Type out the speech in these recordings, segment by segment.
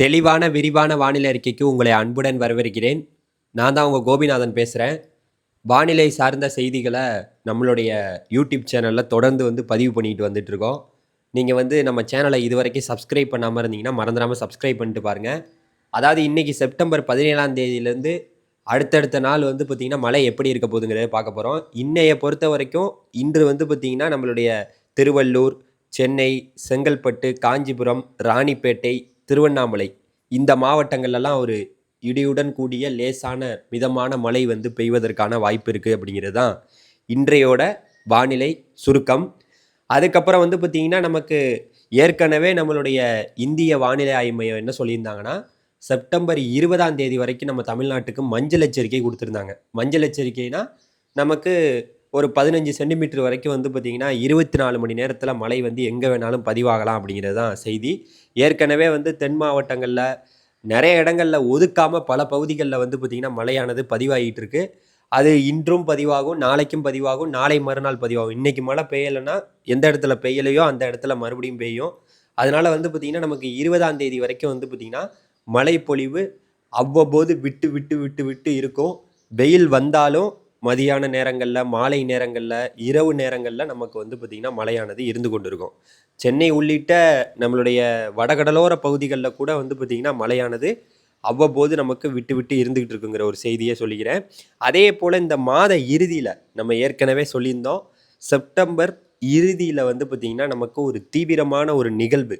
தெளிவான விரிவான வானிலை அறிக்கைக்கு உங்களை அன்புடன் வரவேற்கிறேன். நான் தான் உங்கள் கோபிநாதன் பேசுகிறேன் வானிலை சார்ந்த செய்திகளை நம்மளுடைய யூடியூப் சேனலில் தொடர்ந்து வந்து பதிவு பண்ணிட்டு வந்துட்டு இருக்கோம். நீங்கள் வந்து நம்ம சேனலை இது வரைக்கும் சப்ஸ்கிரைப் பண்ணாமல் இருந்தீங்கன்னா மறந்துடாமல் சப்ஸ்கிரைப் பண்ணிட்டு பாருங்கள் அதாவது இன்றைக்கி செப்டம்பர் பதினேழாம் தேதியிலேருந்து அடுத்தடுத்த நாள் வந்து பார்த்திங்கன்னா மழை எப்படி இருக்க போகுதுங்கிறத பார்க்க போகிறோம் இன்னைய பொறுத்த வரைக்கும் இன்று வந்து பார்த்திங்கன்னா நம்மளுடைய திருவள்ளூர் சென்னை செங்கல்பட்டு காஞ்சிபுரம் ராணிப்பேட்டை திருவண்ணாமலை. இந்த மாவட்டங்கள்லாம் ஒரு இடியுடன் கூடிய லேசான மிதமான மழை வந்து பெய்வதற்கான வாய்ப்பு இருக்குது அப்படிங்கிறது தான் இன்றையோட வானிலை சுருக்கம். அதுக்கப்புறம் வந்து பார்த்திங்கன்னா நமக்கு ஏற்கனவே நம்மளுடைய இந்திய வானிலை ஆய்வு மையம் என்ன சொல்லியிருந்தாங்கன்னா செப்டம்பர் இருபதாம் தேதி வரைக்கும் நம்ம தமிழ்நாட்டுக்கு மஞ்சள் எச்சரிக்கை கொடுத்துருந்தாங்க. மஞ்சள் எச்சரிக்கைனா நமக்கு ஒரு பதினஞ்சு சென்டிமீட்டர் வரைக்கும் வந்து பார்த்திங்கன்னா இருபத்தி நாலு மணி நேரத்தில் மழை வந்து எங்கே வேணாலும் பதிவாகலாம் அப்படிங்கிறது தான் செய்தி. ஏற்கனவே வந்து தென் மாவட்டங்களில் நிறைய இடங்களில் ஒதுக்காமல் பல பகுதிகளில் வந்து பார்த்திங்கன்னா மழையானது பதிவாகிட்டு இருக்கு. அது இன்றும் பதிவாகும் நாளைக்கும் பதிவாகும் நாளை மறுநாள் பதிவாகும். இன்றைக்கி மழை பெய்யலைன்னா எந்த இடத்துல பெய்யலையோ அந்த இடத்துல மறுபடியும் பெய்யும். அதனால் வந்து பார்த்திங்கன்னா நமக்கு இருபதாம் தேதி வரைக்கும் வந்து பார்த்திங்கன்னா மழை பொழிவு அவ்வப்போது விட்டு விட்டு விட்டு விட்டு இருக்கும். வெயில் வந்தாலும் மதியான நேரங்களில் மாலை நேரங்களில் இரவு நேரங்களில் நமக்கு வந்து பார்த்திங்கன்னா மழையானது இருந்து கொண்டு இருக்கும் சென்னை உள்ளிட்ட நம்மளுடைய வடகடலோர பகுதிகளில் கூட வந்து பார்த்திங்கன்னா மழையானது அவ்வப்போது நமக்கு விட்டு விட்டு இருந்துகிட்டு இருக்குங்கிற ஒரு செய்தியை சொல்லிக்கிறேன். அதே போல் இந்த மாத இறுதியில் நம்ம ஏற்கனவே சொல்லியிருந்தோம். செப்டம்பர் இறுதியில் வந்து பார்த்திங்கன்னா நமக்கு ஒரு தீவிரமான ஒரு நிகழ்வு.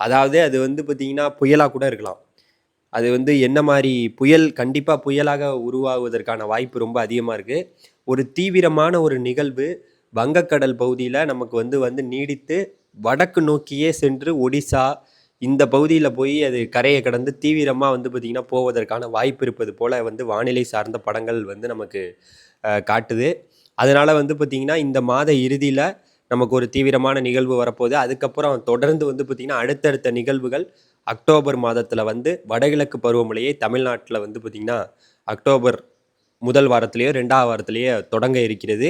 அதாவது அது வந்து பார்த்திங்கன்னா புயலாக கூட இருக்கலாம். அது வந்து என்ன மாதிரி புயல் கண்டிப்பாக புயலாக உருவாகுவதற்கான வாய்ப்பு ரொம்ப அதிகமாக இருக்குது ஒரு தீவிரமான ஒரு நிகழ்வு வங்கக்கடல் பகுதியில் நமக்கு வந்து வந்து நீடித்து வடக்கு நோக்கியே சென்று ஒடிசா இந்த பகுதியில் போய் அது கரையை கடந்து தீவிரமாக வந்து பார்த்திங்கன்னா போவதற்கான வாய்ப்பு இருப்பது போல் வந்து வானிலை சார்ந்த படங்கள் வந்து நமக்கு காட்டுது. அதனால் வந்து பார்த்திங்கன்னா இந்த மாத இறுதியில் நமக்கு ஒரு தீவிரமான நிகழ்வு வரப்போகுது. அதுக்கப்புறம் தொடர்ந்து வந்து பார்த்திங்கன்னா அடுத்தடுத்த நிகழ்வுகள் அக்டோபர் மாதத்தில் வந்து வடகிழக்கு பருவமழையை தமிழ்நாட்டில் வந்து பார்த்திங்கன்னா அக்டோபர் முதல் வாரத்திலேயோ ரெண்டாவது வாரத்திலேயோ தொடங்க இருக்கிறது.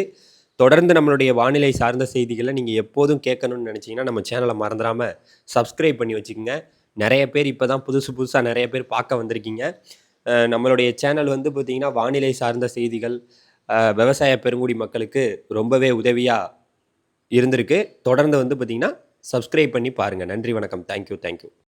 தொடர்ந்து நம்மளுடைய வானிலை சார்ந்த செய்திகளை நீங்கள் எப்போதும் கேட்கணும்னு நினச்சிங்கன்னா நம்ம சேனலை மறந்துடாமல் சப்ஸ்கிரைப் பண்ணி வச்சுக்கோங்க. நிறைய பேர் இப்போ தான் புதுசு புதுசாக நிறைய பேர் பார்க்க வந்திருக்கீங்க. நம்மளுடைய சேனல் வந்து பார்த்திங்கன்னா வானிலை சார்ந்த செய்திகள் விவசாய பெருங்குடி மக்களுக்கு ரொம்பவே உதவியாக இருந்திருக்கு. தொடர்ந்து வந்து பார்த்திங்கன்னா சப்ஸ்கிரைப் பண்ணி பாருங்கள் நன்றி வணக்கம். Thank you thank you